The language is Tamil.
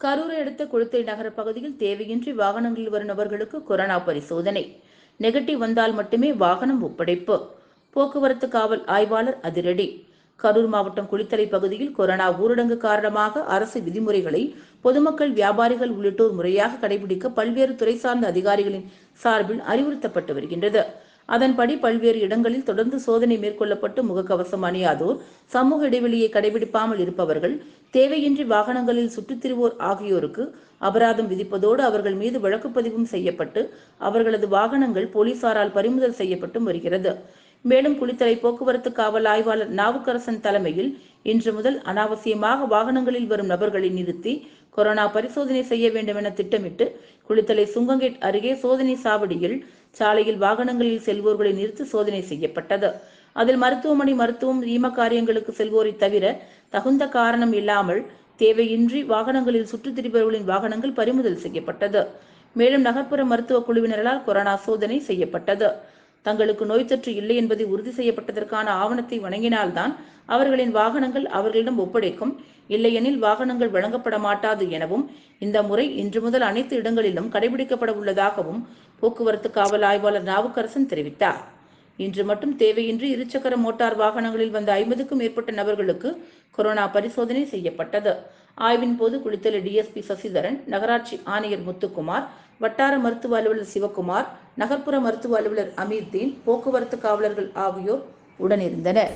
கரூரை அடுத்த குளத்தை நகர பகுதியில் தேவையின்றி வாகனங்களில் வரும் நபர்களுக்கு கொரோனா பரிசோதனை. நெகட்டிவ் வந்தால் மட்டுமே வாகனம் ஒப்படைப்பு. போக்குவரத்து காவல் ஆய்வாளர் அதிரடி. கரூர் மாவட்டம் குளித்தலை பகுதியில் கொரோனா ஊரடங்கு காரணமாக அரசு விதிமுறைகளை பொதுமக்கள் வியாபாரிகள் உள்ளிட்டோர் முறையாக கடைபிடிக்க பல்வேறு துறை சார்ந்த அதிகாரிகளின் சார்பில் அறிவுறுத்தப்பட்டு வருகின்றது. அதன்படி பல்வேறு இடங்களில் தொடர்ந்து சோதனை மேற்கொள்ளப்பட்டு முகக்கவசம் அணியாதோர் சமூக இடைவெளியை கடைபிடிப்பாமல் இருப்பவர்கள் தேவையின்றி வாகனங்களில் சுற்றித் திரிவோர் ஆகியோருக்கு அபராதம் விதிப்பதோடு அவர்கள் மீது வழக்குப்பதிவும் செய்யப்பட்டு அவர்களது வாகனங்கள் போலீசாரால் பறிமுதல் செய்யப்பட்டும் வருகிறது. மேலும் குளித்தலை போக்குவரத்து காவல் ஆய்வாளர் நாவுக்கரசன் தலைமையில் இன்று முதல் அனாவசியமாக வாகனங்களில் வரும் நபர்களை நிறுத்தி கொரோனா பரிசோதனை செய்ய வேண்டும் என திட்டமிட்டு குளித்தலை சுங்கங்கேட் அருகே சோதனை சாவடியில் சாலையில் வாகனங்களில் செல்வோர்களை நிறுத்தி சோதனை செய்யப்பட்டது. அதில் மருத்துவமனை மருத்துவம் ஈம காரியங்களுக்கு செல்வோரை தவிர தகுந்த காரணம் இல்லாமல் தேவையின்றி வாகனங்களில் சுற்றித் திரிபவர்களின் வாகனங்கள் பறிமுதல் செய்யப்பட்டது. மேலும் நகர்ப்புற மருத்துவ குழுவினரால் கொரோனா சோதனை செய்யப்பட்டது. தங்களுக்கு நோய் தொற்று இல்லை என்பதை உறுதி செய்யப்பட்டதற்கான ஆவணத்தை வணங்கினால்தான் அவர்களின் வாகனங்கள் அவர்களிடம் ஒப்படைக்கும். இல்லையெனில் வாகனங்கள் வழங்கப்பட மாட்டாது எனவும் இந்த முறை இன்று முதல் அனைத்து இடங்களிலும் கடைபிடிக்கப்பட உள்ளதாகவும் போக்குவரத்து காவல் ஆய்வாளர் நாவுக்கரசன் தெரிவித்தார். இன்று மட்டும் தேவையின்றி இருசக்கர மோட்டார் வாகனங்களில் வந்த ஐம்பதுக்கும் மேற்பட்ட நபர்களுக்கு கொரோனா பரிசோதனை செய்யப்பட்டது. ஆய்வின் போது குளித்தலை டிஎஸ்பி சசிதரன் நகராட்சி ஆணையர் முத்துக்குமார் வட்டார மருத்துவ அலுவலர் சிவக்குமார் நகர்ப்புற மருத்துவ அலுவலர் அமீர்தீன் போக்குவரத்து காவலர்கள் ஆகியோர் உடனிருந்தனர்.